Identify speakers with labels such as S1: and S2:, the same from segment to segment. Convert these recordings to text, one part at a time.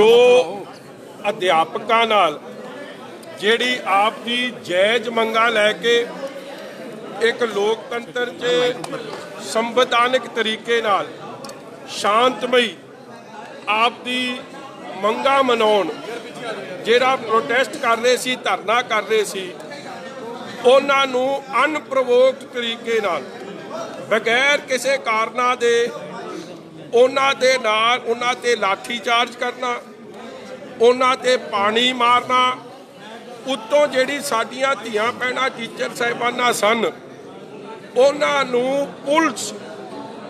S1: ਜੋ ਅਧਿਆਪਕਾਂ ਨਾਲ ਜਿਹੜੀ ਆਪ ਦੀ ਜਾਇਜ਼ ਮੰਗਾ ਲੈ ਕੇ ਇੱਕ ਲੋਕਤੰਤਰ 'ਚ ਸੰਵਿਧਾਨਕ ਤਰੀਕੇ ਨਾਲ ਸ਼ਾਂਤਮਈ ਆਪ ਦੀ ਮੰਗਾ ਮਨਾਉਣ ਜਿਹੜਾ ਪ੍ਰੋਟੈਸਟ ਕਰ ਰਹੇ ਸੀ, ਧਰਨਾ ਕਰ ਰਹੇ ਸੀ, ਉਹਨਾਂ ਨੂੰ ਅਨਪ੍ਰੋਵੋਕਡ ਤਰੀਕੇ ਨਾਲ ਬਗੈਰ ਕਿਸੇ ਕਾਰਨਾਂ ਦੇ ਉਹਨਾਂ ਦੇ ਨਾਲ ਉਹਨਾਂ ਤੇ ਲਾਠੀ ਚਾਰਜ ਕਰਨਾ ਉਹਨਾਂ ਤੇ ਪਾਣੀ ਮਾਰਨਾ, ਉੱਤੋਂ ਜਿਹੜੀ ਸਾਡੀਆਂ ਧੀਆਂ ਭੈਣਾਂ ਟੀਚਰ ਸਾਹਿਬਾਨਾਂ ਸਨ, ਉਹਨਾਂ ਨੂੰ ਪੁਲਿਸ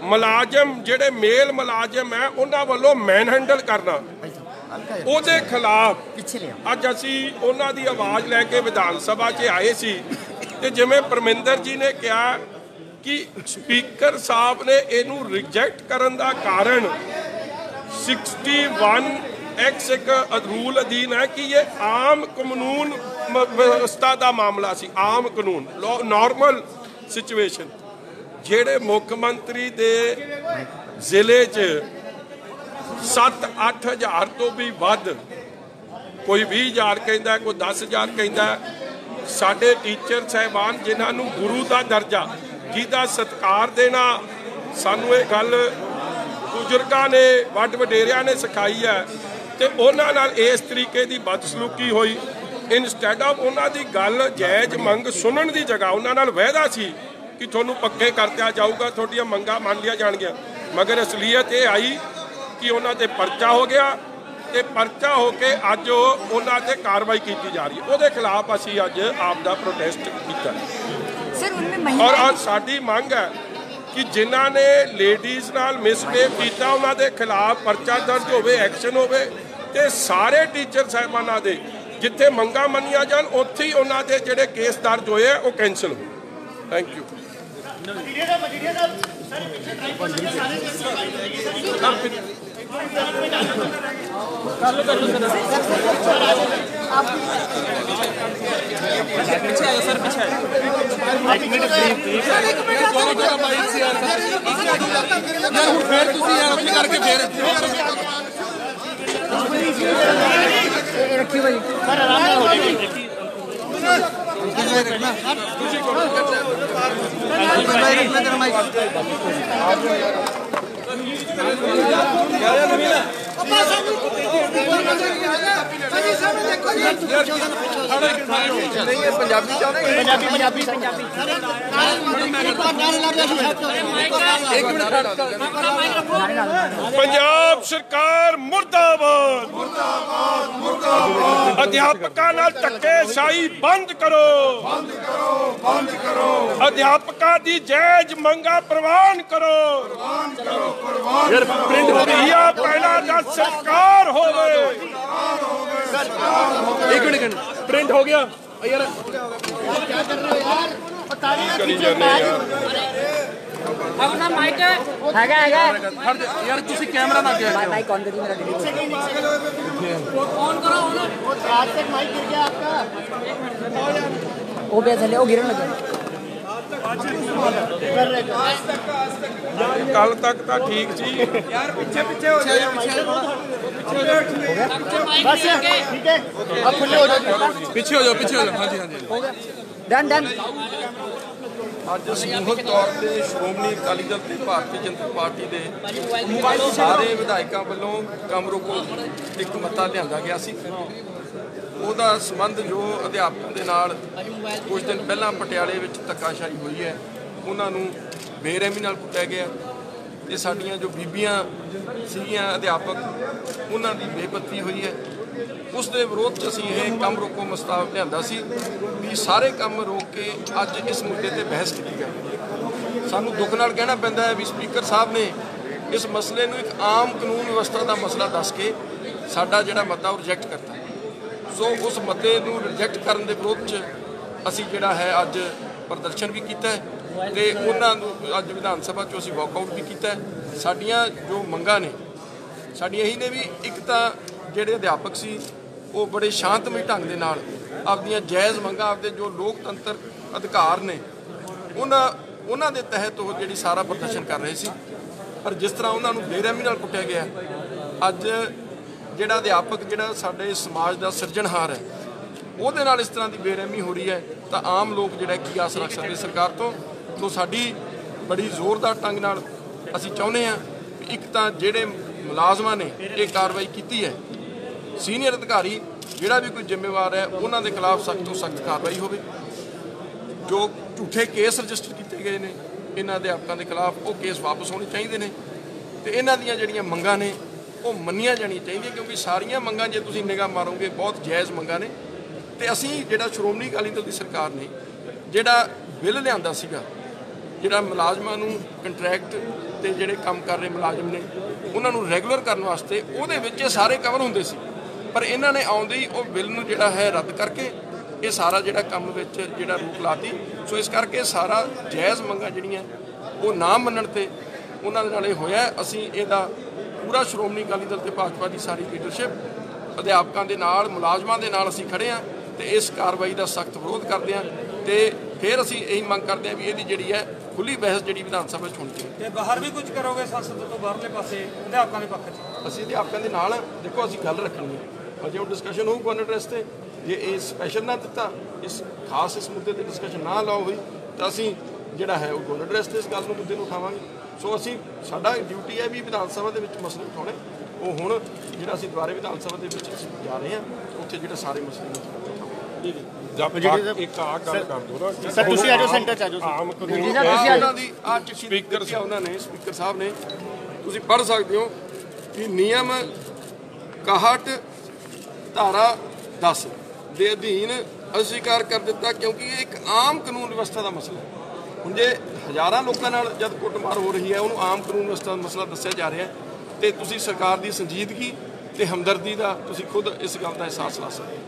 S1: ਮੁਲਾਜ਼ਮ, ਜਿਹੜੇ ਮੇਲ ਮੁਲਾਜ਼ਮ ਹੈ, ਉਹਨਾਂ ਵੱਲੋਂ ਮੈਨ ਹੈਂਡਲ ਕਰਨਾ। ਉਹਦੇ ਖਿਲਾਫ ਅੱਜ ਅਸੀਂ ਉਹਨਾਂ ਦੀ ਆਵਾਜ਼ ਲੈ ਕੇ ਵਿਧਾਨ ਸਭਾ 'ਚ ਆਏ ਸੀ ਤੇ ਜਿਵੇਂ ਪਰਮਿੰਦਰ ਜੀ ਨੇ ਕਿਹਾ ਕਿ ਸਪੀਕਰ ਸਾਹਿਬ ਨੇ ਇਹਨੂੰ ਰਿਜੈਕਟ ਕਰਨ ਦਾ ਕਾਰਨ 61 ਐਕਸ ਇੱਕ ਰੂਲ ਅਧੀਨ ਹੈ ਕਿ ਇਹ ਆਮ ਕਾਨੂੰਨ ਵਿਵਸਥਾ ਦਾ ਮਾਮਲਾ ਸੀ, ਆਮ ਕਾਨੂੰਨ ਨਾਰਮਲ ਸਿਚੁਏਸ਼ਨ ਜਿਹੜੇ ਮੁੱਖ ਮੰਤਰੀ ਦੇ ਜ਼ਿਲ੍ਹੇ 'ਚ 7-8000 ਤੋਂ ਵੀ ਵੱਧ, ਕੋਈ 20000 ਕਹਿੰਦਾ, ਕੋਈ 10000 ਕਹਿੰਦਾ, ਸਾਡੇ ਟੀਚਰ ਸਹਿਬਾਨ ਜਿਨ੍ਹਾਂ ਨੂੰ ਗੁਰੂ ਦਾ ਦਰਜਾ, ਜਿਹਦਾ ਸਤਕਾਰ ਦੇਣਾ ਸਾਨੂੰ ਇਹ ਗੱਲ ਬਜ਼ੁਰਗਾਂ ਨੇ, ਵੱਡ ਵਡੇਰਿਆਂ ਨੇ ਸਿਖਾਈ ਹੈ ਤੇ ਉਹਨਾਂ ਨਾਲ ਇਸ ਤਰੀਕੇ ਦੀ ਬਦਸਲੂਕੀ ਹੋਈ। ਇਨਸਟੈਡ ਆਫ ਉਹਨਾਂ ਦੀ ਗੱਲ ਜਾਇਜ਼ ਮੰਗ ਸੁਣਨ ਦੀ ਜਗ੍ਹਾ ਉਹਨਾਂ ਨਾਲ ਵਾਅਦਾ ਸੀ ਕਿ ਤੁਹਾਨੂੰ ਪੱਕੇ ਕਰ ਜਾਊਗਾ ਤੁਹਾਡੀਆਂ ਮੰਗਾਂ ਮੰਨ ਲਿਆ ਜਾਣਗੀਆਂ। ਮਗਰ ਅਸਲੀਅਤ ਇਹ ਆਈ ਕਿ ਉਹਨਾਂ ਤੇ ਪਰਚਾ ਹੋ ਗਿਆ ਤੇ ਪਰਚਾ ਹੋ ਕੇ ਅੱਜ ਉਹਨਾਂ ਤੇ ਕਾਰਵਾਈ ਕੀਤੀ ਜਾ ਰਹੀ ਹੈ। ਉਹਦੇ ਖਿਲਾਫ ਅਸੀਂ ਅੱਜ ਆਪ ਦਾ ਪ੍ਰੋਟੈਸਟ ਕੀਤਾ।
S2: ਸਰ ਉਹਨਾਂ
S1: ਔਰ ਅੱਜ ਸਾਡੀ ਮੰਗ ਹੈ ਕਿ ਜਿਨ੍ਹਾਂ ਨੇ ਲੇਡੀਜ਼ ਨਾਲ ਮਿਸਬੀਹੇਵ ਕੀਤਾ ਉਹਨਾਂ ਦੇ ਖਿਲਾਫ ਪਰਚਾ ਦਰਜ ਹੋਵੇ ਐਕਸ਼ਨ ਹੋਵੇ ਤੇ ਸਾਰੇ ਟੀਚਰ ਸਾਹਿਬਾਨਾਂ ਦੇ ਜਿੱਥੇ ਮੰਗਾਂ ਮੰਨੀਆਂ ਜਾਣ ਉੱਥੇ ਹੀ ਉਹਨਾਂ ਦੇ ਜਿਹੜੇ ਕੇਸ ਦਰਜ ਹੋਏ ਉਹ ਕੈਂਸਲ ਹੋ ਥੈਂਕ ਯੂ
S3: ਫਿਰ ਤੁਸੀਂ ਯਾਰ ਆਪਣੀ ਕਰਕੇ ਫਿਰ
S2: ਰੱਖੀ ਭਾਈ ਸਰ ਆਰਾਮ ਨਾਲ ਹੋ ਜੀ ਰੱਖਣਾ
S4: ਤੁਸੀਂ ਕੋਲ ਕਰਨਾ ਯਾਰ ਯਾਰ
S1: ਪੰਜਾਬ ਸਰਕਾਰ ਮੁਰਦਾਬਾਦ। ਅਧਿਆਪਕਾਂ ਨਾਲ ਧੱਕੇ ਸਾਈ ਬੰਦ ਕਰੋ। ਬੰਦ ਕਰੋ ਬੰਦ ਕਰੋ ਅਧਿਆਪਕਾਂ ਦੀ ਜਾਇਜ਼ ਮੰਗਾ ਪ੍ਰਵਾਨ ਕਰੋ। ਪ੍ਰਵਾਨ ਕਰੋ ਪ੍ਰਵਾਨ ਯਾਰ ਪ੍ਰਿੰਟ ਹੋ ਗਈ। ਪਹਿਲਾ
S3: ਪ੍ਰਿੰਟ ਹੋ ਗਿਆ ਯਾਰ
S1: ਕਰੀ ਜਾਂਦੇ ਯਾਰ
S2: अपना माइक हैगा हैगा
S3: ਖੜ ਜਾ, ਯਾਰ ਤੁਸੀਂ ਕੈਮਰਾ ਨਾ ਅੱਗੇ
S2: माइक ऑन करिए मेरा डिलीट वो भी चले वो गिरने लगे
S1: ਕੱਲ ਤੱਕ ਤਾਂ ਠੀਕ ਸੀ। ਯਾਰ ਪਿੱਛੇ ਪਿੱਛੇ ਹੋ ਜਾ
S3: ਪਿੱਛੇ ਹੋ ਜਾਓ। ਪਿੱਛੇ ਹੋ ਜਾਓ। ਪਿੱਛੇ ਹੋ ਜਾਓ ਹਾਂਜੀ ਹਾਂਜੀ।
S2: ਹੋ ਗਿਆ।
S4: ਡਨ ਡਨ ਅੱਜ ਸਮੂਹਕ ਤੌਰ ਤੇ ਸ਼੍ਰੋਮਣੀ ਅਕਾਲੀ ਦਲ ਤੇ ਭਾਰਤੀ ਜਨਤਾ ਪਾਰਟੀ ਦੇ ਸਾਰੇ ਵਿਧਾਇਕਾਂ ਵੱਲੋਂ ਕਮਰੋ ਕੋਲ ਇੱਕ ਮਤਾ ਲਿਆਂਦਾ ਗਿਆ ਸੀ। ਉਹਦਾ ਸੰਬੰਧ ਜੋ ਅਧਿਆਪਕ ਦੇ ਨਾਲ ਕੁਝ ਦਿਨ ਪਹਿਲਾਂ ਪਟਿਆਲੇ ਵਿੱਚ ਧੱਕਾਸ਼ਾਹੀ ਹੋਈ ਹੈ, ਉਹਨਾਂ ਨੂੰ ਬੇਰਹਿਮੀ ਨਾਲ ਕੁੱਟਿਆ ਗਿਆ। ਤੇ ਸਾਡੀਆਂ ਜੋ ਬੀਬੀਆਂ ਸੀਗੀਆਂ ਅਧਿਆਪਕ, ਉਹਨਾਂ ਦੀ ਬੇਪਤੀ ਹੋਈ ਹੈ। ਉਸ ਦੇ ਵਿਰੋਧ 'ਚ ਅਸੀਂ ਇਹ ਕੰਮ ਰੋਕੋ ਮਸਤਾਵ ਲਿਆਂਦਾ ਸੀ ਵੀ ਸਾਰੇ ਕੰਮ ਰੋਕ ਕੇ ਅੱਜ ਇਸ ਮੁੱਦੇ ਤੇ ਬਹਿਸ ਕੀਤੀ ਜਾਵੇ। ਸਾਨੂੰ ਦੁੱਖ ਨਾਲ ਕਹਿਣਾ ਪੈਂਦਾ ਹੈ ਵੀ ਸਪੀਕਰ ਸਾਹਿਬ ਨੇ ਇਸ ਮਸਲੇ ਨੂੰ ਇੱਕ ਆਮ ਕਾਨੂੰਨ ਵਿਵਸਥਾ ਦਾ ਮਸਲਾ ਦੱਸ ਕੇ ਸਾਡਾ ਜਿਹੜਾ ਮਤਾ ਉਹ ਰਿਜੈਕਟ ਕਰਤਾ। ਸੋ ਉਸ ਮਤੇ ਨੂੰ ਰਿਜੈਕਟ ਕਰਨ ਦੇ ਵਿਰੋਧ 'ਚ ਅਸੀਂ ਜਿਹੜਾ ਹੈ ਅੱਜ ਪ੍ਰਦਰਸ਼ਨ ਵੀ ਕੀਤਾ ਹੈ ਤੇ ਉਹਨਾਂ ਨੂੰ ਅੱਜ ਵਿਧਾਨ ਸਭਾ 'ਚੋਂ ਅਸੀਂ ਵਾਕਆਊਟ ਵੀ ਕੀਤਾ ਸਾਡੀਆਂ ਜੋ ਮੰਗਾਂ ਨੇ, ਸਾਡੀਆਂ ਇਹੀ ਨੇ ਵੀ ਇੱਕ ਤਾਂ ਜਿਹੜੇ ਅਧਿਆਪਕ ਸੀ, ਉਹ ਬੜੇ ਸ਼ਾਂਤਮਈ ਢੰਗ ਦੇ ਨਾਲ ਆਪਦੀਆਂ ਜਾਇਜ਼ ਮੰਗਾਂ, ਆਪਦੇ ਜੋ ਲੋਕਤੰਤਰ ਅਧਿਕਾਰ ਨੇ, ਉਹਨਾਂ ਉਹਨਾਂ ਦੇ ਤਹਿਤ ਉਹ ਜਿਹੜੀ ਸਾਰਾ ਪ੍ਰਦਰਸ਼ਨ ਕਰ ਰਹੇ ਸੀ। ਪਰ ਜਿਸ ਤਰ੍ਹਾਂ ਉਹਨਾਂ ਨੂੰ ਬੇਰਹਿਮੀ ਨਾਲ ਕੁੱਟਿਆ ਗਿਆ, ਅੱਜ ਜਿਹੜਾ ਅਧਿਆਪਕ, ਜਿਹੜਾ ਸਾਡੇ ਸਮਾਜ ਦਾ ਸਿਰਜਣਹਾਰ ਹੈ, ਉਹਦੇ ਨਾਲ ਇਸ ਤਰ੍ਹਾਂ ਦੀ ਬੇਰਹਿਮੀ ਹੋ ਰਹੀ ਹੈ, ਤਾਂ ਆਮ ਲੋਕ ਜਿਹੜਾ ਕੀ ਆਸ ਰੱਖ ਸਕਦੇ ਸਰਕਾਰ ਤੋਂ ਤੋਂ ਸਾਡੀ ਬੜੀ ਜ਼ੋਰਦਾਰ ਟੰਗ ਨਾਲ ਅਸੀਂ ਚਾਹੁੰਦੇ ਹਾਂ ਇੱਕ ਤਾਂ ਜਿਹੜੇ ਮੁਲਾਜ਼ਮਾਂ ਨੇ ਇਹ ਕਾਰਵਾਈ ਕੀਤੀ ਹੈ, ਸੀਨੀਅਰ ਅਧਿਕਾਰੀ ਜਿਹੜਾ ਵੀ ਕੋਈ ਜ਼ਿੰਮੇਵਾਰ ਹੈ, ਉਹਨਾਂ ਦੇ ਖਿਲਾਫ ਸਖਤ ਤੋਂ ਸਖਤ ਕਾਰਵਾਈ ਹੋਵੇ। ਜੋ ਝੂਠੇ ਕੇਸ ਰਜਿਸਟਰ ਕੀਤੇ ਗਏ ਨੇ, ਇਹਨਾਂ ਅਧਿਆਪਕਾਂ ਦੇ ਖਿਲਾਫ ਉਹ ਕੇਸ ਵਾਪਸ ਹੋਣੇ ਚਾਹੀਦੇ ਨੇ, ਤੇ ਇਹਨਾਂ ਦੀਆਂ ਜਿਹੜੀਆਂ ਮੰਗਾਂ ਨੇ ਉਹ ਮੰਨੀਆਂ ਜਾਣੀਆਂ ਚਾਹੀਦੀਆਂ ਕਿਉਂਕਿ ਸਾਰੀਆਂ ਮੰਗਾਂ ਜੇ ਤੁਸੀਂ ਨਿਗਾਹ ਮਾਰੋਗੇ, ਬਹੁਤ ਜਾਇਜ਼ ਮੰਗਾਂ ਨੇ। ਤੇ ਅਸੀਂ ਜਿਹੜਾ ਸ਼੍ਰੋਮਣੀ ਅਕਾਲੀ ਦਲ ਦੀ ਸਰਕਾਰ ਨੇ, ਜਿਹੜਾ ਬਿੱਲ ਲਿਆਂਦਾ ਸੀਗਾ, ਜਿਹੜਾ ਮੁਲਾਜ਼ਮਾਂ ਨੂੰ ਕੰਟਰੈਕਟ ਤੇ ਜਿਹੜੇ ਕੰਮ ਕਰ ਰਹੇ ਮੁਲਾਜ਼ਮ ਨੇ, ਉਹਨਾਂ ਨੂੰ ਰੈਗੂਲਰ ਕਰਨ ਵਾਸਤੇ ਉਹਦੇ ਵਿੱਚ ਇਹ ਸਾਰੇ ਕਵਰ ਹੁੰਦੇ ਸੀ। ਪਰ ਇਹਨਾਂ ਨੇ ਆਉਂਦੇ ਹੀ ਉਹ ਬਿੱਲ ਨੂੰ ਜਿਹੜਾ ਹੈ ਰੱਦ ਕਰਕੇ ਇਹ ਸਾਰਾ ਜਿਹੜਾ ਕੰਮ ਵਿੱਚ ਜਿਹੜਾ ਰੂਪ ਲਾਤੀ। ਸੋ ਇਸ ਕਰਕੇ ਸਾਰਾ ਜਾਇਜ਼ ਮੰਗਾਂ ਜਿਹੜੀਆਂ, ਉਹ ਨਾ ਮੰਨਣ ਤੇ ਉਹਨਾਂ ਦੇ ਨਾਲ ਇਹ ਹੋਇਆ। ਅਸੀਂ ਇਹਦਾ ਪੂਰਾ ਸ਼੍ਰੋਮਣੀ ਅਕਾਲੀ ਦਲ ਤੇ ਭਾਜਪਾ ਦੀ ਸਾਰੀ ਲੀਡਰਸ਼ਿਪ ਅਧਿਆਪਕਾਂ ਦੇ ਨਾਲ ਮੁਲਾਜ਼ਮਾਂ ਦੇ ਨਾਲ ਅਸੀਂ ਖੜੇ ਹਾਂ ਤੇ ਇਸ ਕਾਰਵਾਈ ਦਾ ਸਖਤ ਵਿਰੋਧ ਕਰਦੇ ਹਾਂ ਤੇ ਫਿਰ ਅਸੀਂ ਇਹੀ ਮੰਗ ਕਰਦੇ ਹਾਂ ਵੀ ਇਹਦੀ ਜਿਹੜੀ ਹੈ ਖੁੱਲੀ ਬਹਿਸ ਜਿਹੜੀ ਵਿਧਾਨ ਸਭਾ 'ਚ ਹੋਣੀ ਚਾਹੀਦੀ
S5: ਤੇ ਬਾਹਰ ਵੀ ਕੁਝ ਕਰੋਗੇ ਸੰਸਦ ਤੋਂ ਬਾਹਰਲੇ ਪਾਸੇ ਅਧਿਆਪਕਾਂ ਦੇ ਪੱਖ 'ਚ?
S4: ਅਸੀਂ ਅਧਿਆਪਕਾਂ ਦੇ ਨਾਲ। ਦੇਖੋ ਅਸੀਂ ਗੱਲ ਰੱਖਣੀ ਹੈ। ਅਜੇ ਉਹ ਡਿਸਕਸ਼ਨ ਹੋਊ ਕੋਨ ਐਡਰੈਸ ਤੇ। ਜੇ ਇਹ ਸਪੈਸ਼ਲ ਨਾ ਦਿੱਤਾ ਇਸ ਖਾਸ ਇਸ ਮੁੱਦੇ ਤੇ ਡਿਸਕਸ਼ਨ ਨਾ ਲਾਓ ਹੋਈ ਤਾਂ ਅਸੀਂ ਜਿਹੜਾ ਹੈ ਉਹ ਕੋਨ ਐਡਰੈਸ ਤੇ ਇਸ ਗੱਲ ਨੂੰ ਮੁੱਦੇ ਨੂੰ ਉਠਾਵਾਂਗੇ। ਸੋ ਅਸੀਂ ਸਾਡਾ ਡਿਊਟੀ ਹੈ ਵੀ ਵਿਧਾਨ ਸਭਾ ਦੇ ਵਿੱਚ ਮਸਲੇ ਉਠਾਉਣੇ। ਉਹ ਹੁਣ ਜਿਹੜਾ ਅਸੀਂ ਦੁਬਾਰੇ ਵਿਧਾਨ ਸਭਾ ਦੇ ਵਿੱਚ ਜਾ ਰਹੇ ਹਾਂ ਉੱਥੇ ਜਿਹੜੇ ਸਾਰੇ ਮਸਲੇ ਨੂੰ ਉਠਾਵਾਂਗੇ।
S1: ਜਦ ਤੱਕ ਇੱਕ ਆ ਗੱਲ ਕਰ ਦੋ ਨਾ।
S6: ਸਰ ਤੁਸੀਂ ਆਜੋ ਸੈਂਟਰ ਚ ਆਜੋ
S1: ਆਮ
S2: ਜੀ ਸਾਹਿਬ, ਤੁਸੀਂ ਆ
S4: ਉਹਨਾਂ ਦੀ ਆ ਚਿੱਠੀ ਆ ਉਹਨਾਂ ਨੇ ਸਪੀਕਰ ਸਾਹਿਬ ਨੇ। ਤੁਸੀਂ ਪੜ੍ਹ ਸਕਦੇ ਹੋ ਕਿ ਨਿਯਮ 61 ਧਾਰਾ 10 ਦੇ ਅਧੀਨ ਅਸਵੀਕਾਰ ਕਰ ਦਿੱਤਾ ਕਿਉਂਕਿ ਇਹ ਇੱਕ ਆਮ ਕਾਨੂੰਨ ਵਿਵਸਥਾ ਦਾ ਮਸਲਾ ਹੈ। ਹੁਣ ਜੇ ਹਜ਼ਾਰਾਂ ਲੋਕਾਂ ਨਾਲ ਜਦ ਕੁੱਟਮਾਰ ਹੋ ਰਹੀ ਹੈ ਉਹਨੂੰ ਆਮ ਕਾਨੂੰਨ ਮਸਲਾ ਦੱਸਿਆ ਜਾ ਰਿਹਾ ਤੇ ਤੁਸੀਂ ਸਰਕਾਰ ਦੀ ਸੰਜੀਦਗੀ ਤੇ ਹਮਦਰਦੀ ਦਾ ਤੁਸੀਂ ਖੁਦ ਇਸ ਗੱਲ ਦਾ ਅਹਿਸਾਸ ਲਾ ਸਕਦੇ ਹੋ।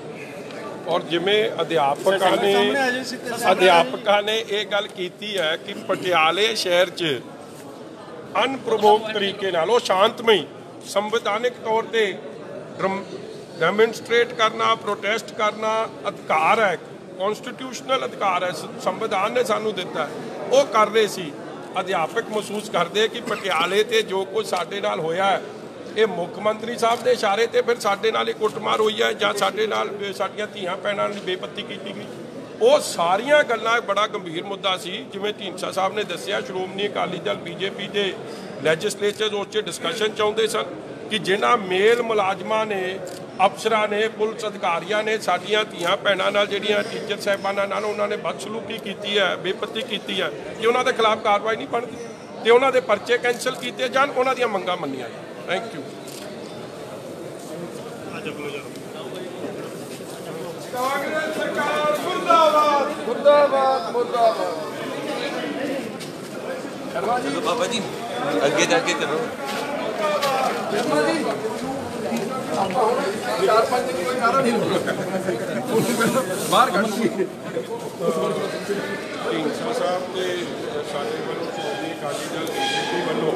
S1: ਔਰ ਜਿਵੇਂ ਅਧਿਆਪਕਾਂ ਨੇ ਅਧਿਆਪਕਾਂ ਨੇ ਇਹ ਗੱਲ ਕੀਤੀ ਹੈ ਕਿ ਪਟਿਆਲੇ ਸ਼ਹਿਰ 'ਚ ਅਨਪ੍ਰੋਵੋਕ ਤਰੀਕੇ ਨਾਲ ਉਹ ਸ਼ਾਂਤਮਈ ਸੰਵਿਧਾਨਿਕ ਤੌਰ ਤੇ ਡੈਮੋਨਸਟ੍ਰੇਟ ਕਰਨਾ ਪ੍ਰੋਟੈਸਟ ਕਰਨਾ ਅਧਿਕਾਰ ਹੈ। ਕਨਸਟੀਟਿਊਸ਼ਨਲ ਅਧਿਕਾਰ ਹੈ ਸੰਵਿਧਾਨ ਨੇ ਸਾਨੂੰ ਦਿੱਤਾ ਹੈ ਉਹ ਕਰ ਰਹੇ ਸੀ ਅਧਿਆਪਕ ਮਹਿਸੂਸ ਕਰਦੇ ਕਿ ਪਟਿਆਲੇ ਤੇ ਜੋ ਕੁਝ ਸਾਡੇ ਨਾਲ ਹੋਇਆ ਹੈ ਇਹ ਮੁੱਖ ਮੰਤਰੀ ਸਾਹਿਬ ਦੇ ਇਸ਼ਾਰੇ ਤੇ ਫਿਰ ਸਾਡੇ ਨਾਲ ਇਹ ਕੁੱਟਮਾਰ ਹੋਈ ਹੈ ਜਾਂ ਸਾਡੇ ਨਾਲ ਸਾਡੀਆਂ ਧੀਆਂ ਭੈਣਾਂ ਲਈ ਬੇਪੱਤੀ ਕੀਤੀ ਗਈ ਉਹ ਸਾਰੀਆਂ ਗੱਲਾਂ ਬੜਾ ਗੰਭੀਰ ਮੁੱਦਾ ਸੀ ਜਿਵੇਂ ਢੀਂਡਸਾ ਸਾਹਿਬ ਨੇ ਦੱਸਿਆ ਸ਼੍ਰੋਮਣੀ ਅਕਾਲੀ ਦਲ ਬੀਜੇਪੀ ਦੇ ਲੈਜਿਸਲੇਚਰ ਉਸ 'ਚ ਡਿਸਕਸ਼ਨ ਚਾਹੁੰਦੇ ਸਨ ਕਿ ਜਿਨ੍ਹਾਂ ਮੇਲ ਮੁਲਾਜ਼ਮਾਂ ਨੇ, ਅਫਸਰਾਂ ਨੇ, ਪੁਲਿਸ ਅਧਿਕਾਰੀਆਂ ਨੇ ਸਾਡੀਆਂ ਧੀਆਂ ਭੈਣਾਂ ਨਾਲ ਜਿਹੜੀਆਂ ਟੀਚਰ ਸਾਹਿਬਾਨਾਂ ਨਾਲ ਉਹਨਾਂ ਨੇ ਬਦਸਲੂਕੀ ਕੀਤੀ ਹੈ, ਬੇਪਤੀ ਕੀਤੀ ਹੈ, ਕਿ ਉਹਨਾਂ ਦੇ ਖਿਲਾਫ ਕਾਰਵਾਈ ਨਹੀਂ ਬਣਦੀ, ਤੇ ਉਹਨਾਂ ਦੇ ਪਰਚੇ ਕੈਂਸਲ ਕੀਤੇ ਜਾਣ, ਉਹਨਾਂ ਦੀਆਂ ਮੰਗਾਂ ਮੰਨੀਆਂ ਜਾਣ। ਥੈਂਕ ਯੂ ਕਾਂਗਰਸ ਸਰਕਾਰ ਮੁਰਦਾਬਾਦ
S4: ਮੁਰਦਾਬਾਦ ਮੁਰਦਾਬਾਦ
S7: ਬਾਬਾ ਜੀ, ਅੱਗੇ ਜਾ ਕੇ ਕਰੋ।
S4: ਚਾਰ ਪੰਜ ਦਿਨ ਕੋਈ ਨਾਰਾ ਨਹੀਂ ਲਾਉਣਾ ਬਾਹਰ ਕੱਢ
S1: ਢੀਂਡਸਾ ਸਾਹਿਬ ਦੇ ਸਾਡੇ ਵੱਲੋਂ ਸ਼੍ਰੋਮਣੀ ਅਕਾਲੀ ਦਲ ਬੀਜੇਪੀ ਵੱਲੋਂ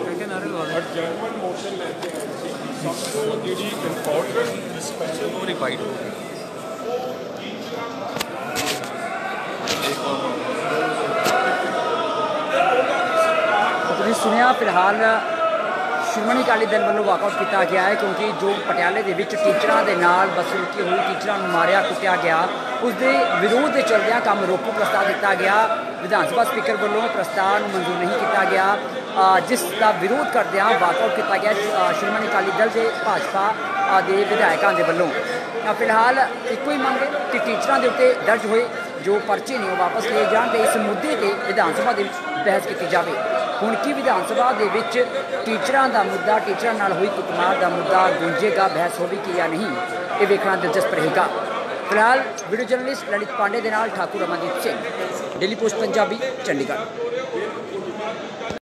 S1: ਅਡਜਰਮਨ ਮੋਸ਼ਨ ਲੈ ਕੇ ਆਏ ਸੀ ਸਭ ਤੋਂ ਜਿਹੜੀ ਇੰਪੋਰਟੈਂਟ ਡਿਸਕਸ਼ਨ ਉਹ ਰਿਪਾਈਡ ਹੋ ਗਈ
S2: ਤੁਸੀਂ ਸੁਣਿਆ ਫਿਲਹਾਲ ਸ਼੍ਰੋਮਣੀ ਅਕਾਲੀ ਦਲ ਵੱਲੋਂ ਵਾਕਆਊਟ ਕੀਤਾ ਗਿਆ ਹੈ ਕਿਉਂਕਿ ਜੋ ਪਟਿਆਲੇ ਦੇ ਵਿੱਚ ਟੀਚਰਾਂ ਦੇ ਨਾਲ ਬਦਸਲੂਕੀ ਹੋਈ ਟੀਚਰਾਂ ਨੂੰ ਮਾਰਿਆ ਕੁੱਟਿਆ ਗਿਆ ਉਸ ਦੇ ਵਿਰੋਧ ਦੇ ਚਲਦਿਆਂ ਕੰਮ ਰੋਕੂ ਪ੍ਰਸਤਾਵ ਦਿੱਤਾ ਗਿਆ। ਵਿਧਾਨ ਸਭਾ ਸਪੀਕਰ ਵੱਲੋਂ ਪ੍ਰਸਤਾਵ ਨੂੰ ਮਨਜ਼ੂਰ ਨਹੀਂ ਕੀਤਾ ਗਿਆ। ਜਿਸ ਦਾ ਵਿਰੋਧ ਕਰਦਿਆਂ ਵਾਕਆਊਟ ਕੀਤਾ ਗਿਆ ਸ਼੍ਰੋਮਣੀ ਅਕਾਲੀ ਦਲ ਦੇ ਭਾਜਪਾ ਦੇ ਵਿਧਾਇਕਾਂ ਦੇ ਵੱਲੋਂ। ਅ, ਫਿਲਹਾਲ ਇੱਕੋ ਹੀ ਮੰਗ ਕਿ ਟੀਚਰਾਂ ਦੇ ਉੱਤੇ ਦਰਜ ਹੋਏ ਜੋ ਪਰਚੇ ਨੇ ਉਹ ਵਾਪਸ ਲਏ ਜਾਣ ਤੇ ਇਸ ਮੁੱਦੇ ਤੇ ਵਿਧਾਨ ਸਭਾ ਦੇ ਵਿੱਚ ਬਹਿਸ ਕੀਤੀ ਜਾਵੇ। ਹੁਣ ਕੀ ਵਿਧਾਨ ਸਭਾ ਦੇ ਵਿੱਚ ਟੀਚਰਾਂ ਦਾ ਮੁੱਦਾ, ਟੀਚਰਾਂ ਨਾਲ ਹੋਈ ਕੁੱਟਮਾਰ ਦਾ ਮੁੱਦਾ ਗੂੰਜੇਗਾ, ਬਹਿਸ ਹੋਵੇਗੀ ਜਾਂ ਨਹੀਂ, ਇਹ ਵੇਖਣਾ ਦਿਲਚਸਪ ਰਹੇਗਾ। ਫਿਲਹਾਲ ਵੀਡੀਓ ਜਰਨਲਿਸਟ ਲਲਿਤ ਪਾਂਡੇ ਦੇ ਨਾਲ ਠਾਕੁਰ ਅਮਨਦੀਪ ਸਿੰਘ ਡੇਲੀ ਪੋਸਟ ਪੰਜਾਬੀ, ਚੰਡੀਗੜ੍ਹ।